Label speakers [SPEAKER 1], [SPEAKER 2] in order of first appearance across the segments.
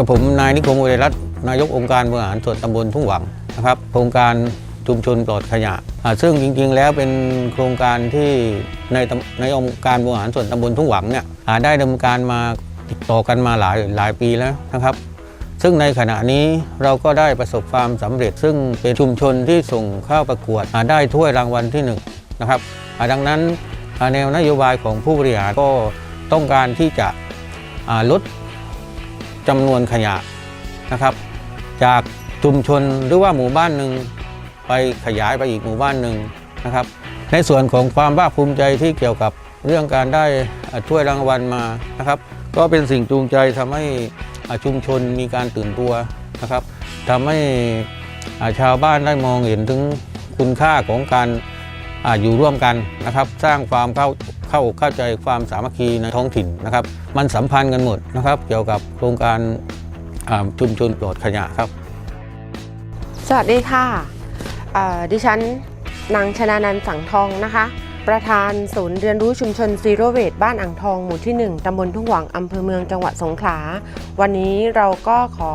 [SPEAKER 1] กับผมนายนิคมอุไรรัตน์นายกองค์การบริหารส่วนตำบลทุ่งหวังนะครับโครงการชุมชนปลอดขยะ ซึ่งจริงๆ แล้วเป็นโครงการที่ในในองค์การบริหารส่วนตำบลทุ่งหวังเนี่ยได้ดำเนินการมาติดต่อกันมาหลายหลายปีแล้วนะครับ ซึ่งในขณะนี้เราก็ได้ประสบความสำเร็จ ซึ่งเป็นชุมชนที่ส่งเข้าประกวดได้ถ้วยรางวัลที่หนึ่งนะครับดังนั้นแนวนโยบายของผู้บริหารก็ต้องการที่จะลด จำนวนขยะนะครับ จากชุมชนหรือว่าหมู่บ้านหนึ่งไปขยายไปอีกหมู่บ้านหนึ่งนะครับ ในส่วนของความภาคภูมิใจที่เกี่ยวกับเรื่องการได้อ่าถ้วยรางวัลมานะครับ ก็เป็นสิ่งจูงใจทำให้ชุมชนมีการตื่นตัวนะครับทำให้ชาวบ้านได้มองเห็นถึงคุณค่าของการ อยู่ร่วมกันนะครับ สร้างความเข้าเข้าเข้าใจความสามัคคีในท้องถิ่นนะครับ มันสัมพันธ์กันหมดนะครับ เกี่ยวกับโครงการชุมชนปลอดขยะครับ
[SPEAKER 2] สวัสดีค่ะดิฉันนางชนานันสังทองนะคะ ประธานศูนย์เรียนรู้ชุมชนซีโรเวทบ้านอ่างทองหมู่ที่ 1 ตำบลทุ่งหวัง อำเภอเมืองจังหวัดสงขลา วันนี้เราก็ขอ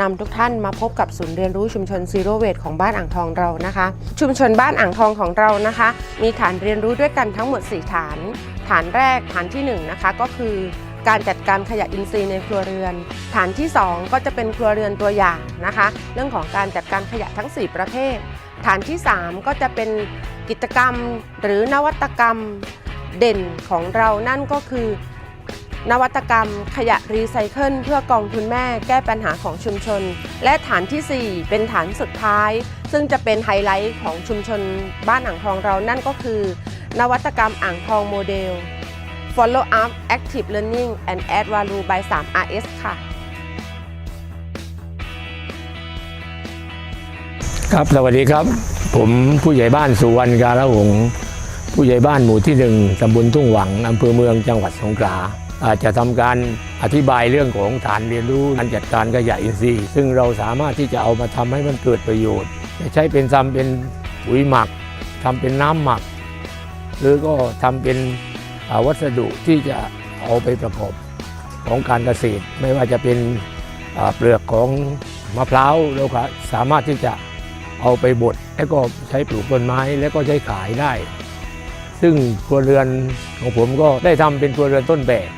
[SPEAKER 2] นำทุกท่านมาพบกับศูนย์เรียนรู้ชุมชนซีโรเวทของบ้านอ่างทองเรานะคะ ชุมชนบ้านอ่างทองของเรานะคะ มีฐานเรียนรู้ด้วยกันทั้งหมด 4 ฐาน ฐานแรกฐานที่ 1 นะคะก็คือ การจัดการขยะอินทรีย์ในครัวเรือน ฐานที่ 2 ก็จะเป็นครัวเรือนตัวอย่างนะคะ เรื่องของการจัดการขยะทั้ง 4 ประเภท ฐานที่ 3 ก็จะเป็นกิจกรรมหรือนวัตกรรมเด่นของเรานั่นก็คือ นวัตกรรมขยะรีไซเคิลเพื่อกองทุนแม่แก้ปัญหาของชุมชน และฐานทีสี่ 4 เป็นฐานสุดท้าย ซึ่งจะเป็นไฮไลท์ของชุมชนบ้านอ่างทองเรานั่นก็คือ นวัตกรรมอ่างทองโมเดล Follow up Active Learning and Add Value by 3 RS ค่ะ
[SPEAKER 3] ครับสวัสดีครับ ผมผู้ใหญ่บ้านสุวรรณกาลหงษ์ผู้ใหญ่บ้านหมู่ที่หนึ่งตำบลทุ่งหวังอำเภอเมืองจังหวัดสงขลาอาจจะทำการอธิบายเรื่องของฐานเรียนรู้การจัดการขยะอินทรีย์ ซึ่งเราสามารถที่จะเอามาทำให้มันเกิดประโยชน์จะใช้เป็นทำเป็นปุ๋ยหมักทำเป็นน้ำหมัก หรือก็ทำเป็นวัสดุที่จะเอาไปประกอบของการเกษตร ไม่ว่าจะเป็นเปลือกของมะพร้าวเราสามารถที่จะ เอาไปบดแล้วก็ใช้ปลูกต้นไม้แล้วก็ใช้ขายได้ ซึ่งครัวเรือนของผมก็ได้ทำเป็นครัวเรือนต้นแบบ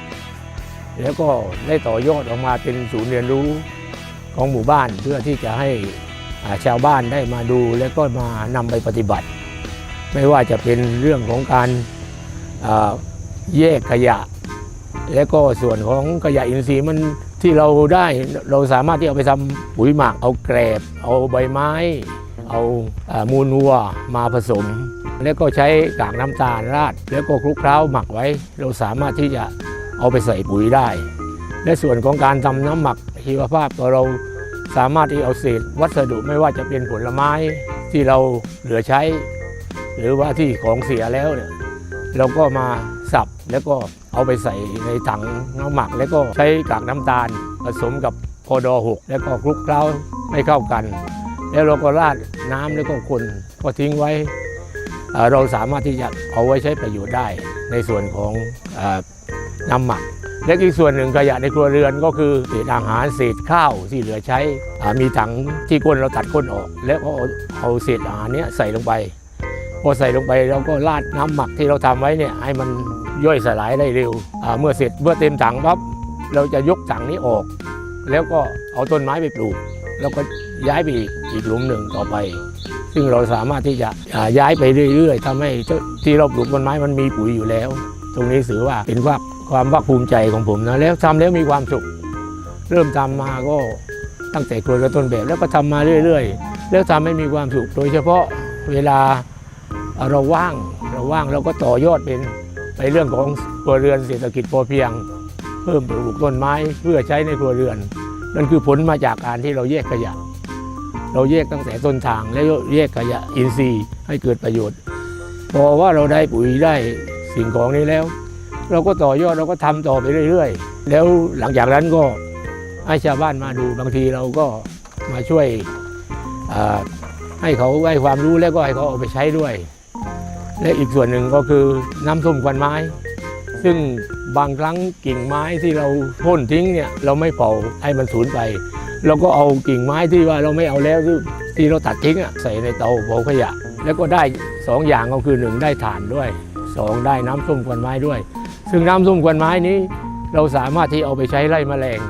[SPEAKER 3] แล้วก็ได้ต่อยอดออกมาเป็นศูนย์เรียนรู้ของหมู่บ้านเพื่อที่จะให้ชาวบ้านได้มาดูแล้วก็มานำไปปฏิบัติ ไม่ว่าจะเป็นเรื่องของการแยกขยะ แล้วก็ส่วนของขยะอินทรีย์มันที่เราได้เราสามารถที่เอาไปทำปุ๋ยหมักเอาแกรบเอาใบไม้ เอามูลวัวมาผสม แล้วก็ใช้กากน้ำตาลราด แล้วก็คลุกเคล้าหมักไว้ เราสามารถที่จะเอาไปใส่ปุ๋ยได้ และส่วนของการทำน้ำหมักชีวภาพก็เราสามารถที่เอาเศษวัสดุไม่ว่าจะเป็นผลไม้ที่เราเหลือใช้ หรือว่าที่ของเสียแล้วเนี่ยเราก็มาสับแล้วก็เอาไปใส่ในถังน้ำหมัก แล้วก็ใช้กากน้ำตาลผสมกับพอดอหกแล้วก็คลุกเคล้าให้เข้ากัน แล้วเราก็ราด น้ำแล้วก็คนก็ทิ้งไว้ เราสามารถที่จะเอาไว้ใช้ประโยชน์ได้ในส่วนของอน้ำหมัก และอีกส่วนหนึ่งขยะในครัวเรือนก็คือเศษอาหารเศษข้าวที่เหลือใช้มีถังที่ก้นเราตัดก้นออก แล้วก็เอาเศษอาหารนี้ใส่ลงไปพอใส่ลงไปเราก็ราดน้ำหมักที่เราทำไว้เนี่ยให้มันย่อยสลายได้เร็วเมื่อเสร็จเมื่อเต็มถังปั๊บเราจะยกถังนี้ออก แล้วก็เอาต้นไม้ไปปลูก แล้วก็ ย้ายไปอีกอีกหลุมหนึ่งต่อไป ซึ่งเราสามารถที่จะย้ายไปเรื่อย ๆทำให้ที่เราปลูกต้นไม้มันมีปุ๋ยอยู่แล้ว ตรงนี้ถือว่าเป็นว่าความภาคภูมิใจของผมนะแล้วทำแล้วมีความสุข เริ่มทำมาก็ตั้งแต่ครัวกระต้นแบบแล้วก็ทำมาเรื่อย ๆ แล้วทำให้มีความสุข โดยเฉพาะเวลาเราว่างเราว่างเราก็ต่อยอดเป็นในเรื่องของครัวเรือนเศรษฐกิจพอเพียง เพิ่มปลูกต้นไม้เพื่อใช้ในครัวเรือน นั่นคือผลมาจากการที่เราแยกขยะ เราแยกตั้งแต่ต้นทางแล้วแยกขยะอินทรีย์ให้เกิดประโยชน์ พอว่าเราได้ปุ๋ยได้สิ่งของนี้แล้ว เราก็ต่อยอดเราก็ทำต่อไปเรื่อย ๆ แล้วหลังจากนั้นก็ให้ชาวบ้านมาดูบางทีเราก็มาช่วยให้เขาให้ความรู้แล้วก็ให้เขาเอาไปใช้ด้วย และอีกส่วนหนึ่งก็คือน้ำส้มควันไม้ ซึ่งบางครั้งกิ่งไม้ที่เราโค่นทิ้งเนี่ยเราไม่เผาให้มันสูญไป เราก็เอากิ่งไม้ที่ว่าเราไม่เอาแล้วที่ที่เราตัดทิ้งใส่ในเตาเผาขยะ แล้วก็ได้สองอย่างก็คือหนึ่งได้ถ่านด้วยสองได้น้ำส้มควันไม้ด้วย ซึ่งน้ำส้มควันไม้นี้ เราสามารถที่เอาไปใช้ไล่แมลง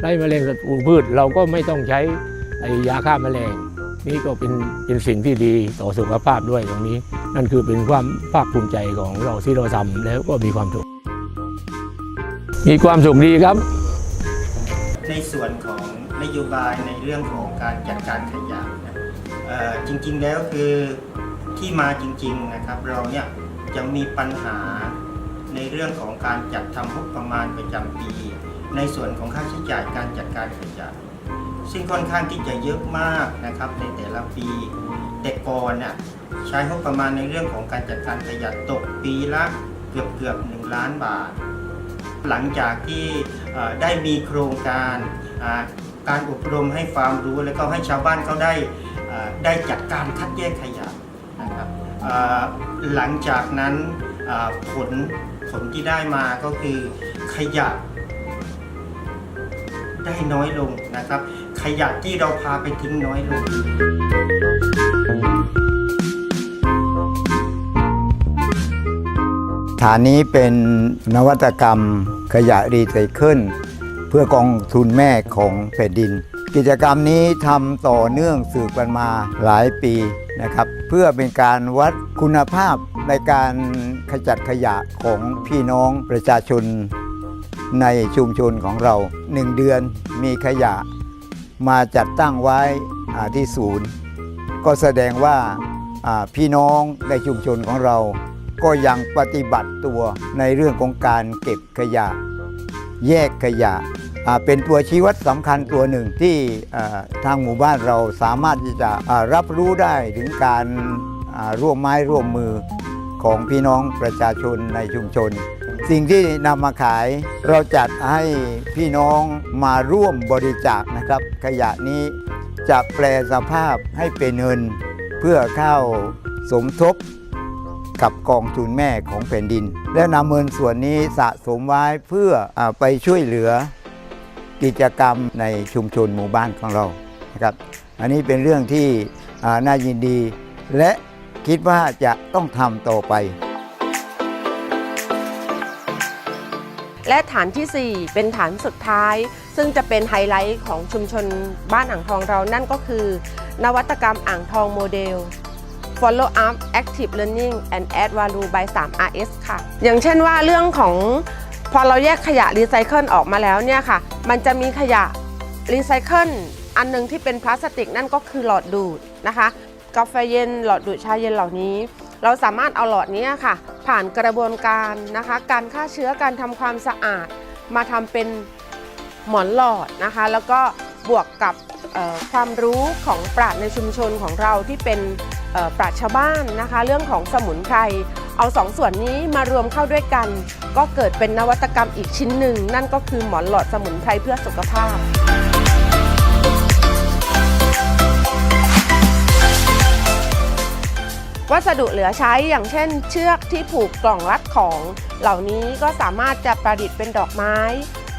[SPEAKER 3] ไล่แมลงศัตรูพืชเราก็ไม่ต้องใช้ยาฆ่าแมลง นี่ก็เป็นเป็นสิ่งที่ดีต่อสุขภาพด้วยตรงนี้ นั่นคือเป็นความภาคภูมิใจของเราที่เราทำแล้วก็มีความสุขมีความสุขดีครับ
[SPEAKER 4] ในส่วนของ นโยบายในเรื่องของการจัดการขยะนะเอ่อจริงๆแล้วคือที่มาจริงๆนะครับเราเนี่ยยังมีปัญหาในเรื่องของการจัดทำงบประมาณประจำปี ในส่วนของค่าใช้จ่ายการจัดการขยะซึ่งค่อนข้างที่จะเยอะมากนะครับในแต่ละปี แต่ก่อนน่ะใช้งบประมาณในเรื่องของการจัดการขยะตกปีละเกือบเกือบๆหนึ่งล้านบาท หลังจากที่ได้มีโครงการอ่า การอบรมให้ความรู้ แล้วก็ให้ชาวบ้านเขาได้ได้จัดการคัดแยกขยะนะครับหลังจากนั้นผลผลที่ได้มาก็คือขยะได้น้อยลงนะครับ ขยะที่เราพาไปทิ้งน้อยลง
[SPEAKER 5] ฐานนี้เป็นนวัตกรรมขยะรีไซเคิล พื่อกองทุนแม่ของแผ่นดิน กิจกรรมนี้ทำต่อเนื่องสืบกันมาหลายปีนะครับ เพื่อเป็นการวัดคุณภาพในการขจัดขยะของพี่น้องประชาชนในชุมชนของเราหนึ่งเดือนมีขยะมาจัดตั้งไว้ที่ศูนย์ ก็แสดงว่าพี่น้องในชุมชนของเรา ก็ยังปฏิบัติตัวในเรื่องของการเก็บขยะ แยกขยะ เป็นตัวชี้วัดสำคัญตัวหนึ่งที่ทางหมู่บ้านเราสามารถที่จะรับรู้ได้ถึงการร่วมไม้ร่วมมือของพี่น้องประชาชนในชุมชน สิ่งที่นำมาขายเราจัดให้พี่น้องมาร่วมบริจาคนะครับ ขยะนี้จะแปลสภาพให้เป็นเงิน เพื่อเข้าสมทบกับกองทุนแม่ของแผ่นดิน และนำเงินส่วนนี้สะสมไว้เพื่ออไปช่วยเหลือ กิจกรรมในชุมชนหมู่บ้านของเรานะครับอันนี้เป็นเรื่องที่น่ายินดี และคิดว่าจะต้องทำต่อไป
[SPEAKER 2] และฐานทีสี่ 4 เป็นฐานสุดท้าย ซึ่งจะเป็นไฮไลท์ของชุมชนบ้านอ่างทองเรานั่นก็คือ นวัตกรรมอ่างทองโมเดล Follow up Active Learning and Add Value by 3 RS ค่ะ อย่างเช่นว่าเรื่องของ พอเราแยกขยะรีไซเคิลออกมาแล้วเนี่ยค่ะ มันจะมีขยะรีไซเคิลอันหนึงที่เป็นพลาสติกนั่นก็คือหลอดดูดนะคะ กาแฟเย็นหลอดดูดชาเย็นเหล่านี้ เราสามารถเอาหลอดนี้ค่ะ ผ่านกระบวนการนะคะ การฆ่าเชื้อการทำความสะอาด มาทำเป็นหมอนหลอดนะคะ แล้วก็บวกกับความรู้ของปราชญ์ในชุมชนของเราที่เป็นปราชญ์ชาวบ้านนะคะ เรื่องของสมุนไพร เอาสองส่วนนี้มารวมเข้าด้วยกัน ก็เกิดเป็นนวัตกรรมอีกชิ้นหนึ่ง นั่นก็คือหมอนหลอดสมุนไพรเพื่อสุขภาพวัสดุเหลือใช้อย่างเช่น เชือกที่ผูกกล่องรัดของ เหล่านี้ก็สามารถจะประดิษฐ์เป็นดอกไม้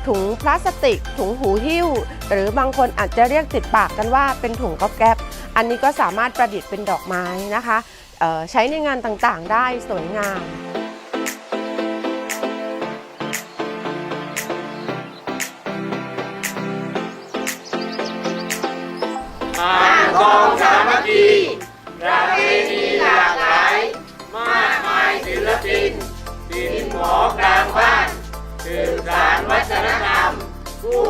[SPEAKER 2] ถุงพลาสติก ถุงหูหิ้ว หรือบางคนอาจจะเรียกติดปากกันว่าเป็นถุงก๊อบแก๊บอันนี้ก็สามารถประดิษฐ์เป็นดอกไม้นะคะ ใช้ในงานต่างๆ ได้สวยงามกองสามัคคีประเพณีหลากหลาย มากมายศิ
[SPEAKER 3] ล
[SPEAKER 2] ปินศิ
[SPEAKER 3] ลปหมอ
[SPEAKER 2] กลางบ้านคื
[SPEAKER 3] อการ
[SPEAKER 2] วัฒนธรรมผู้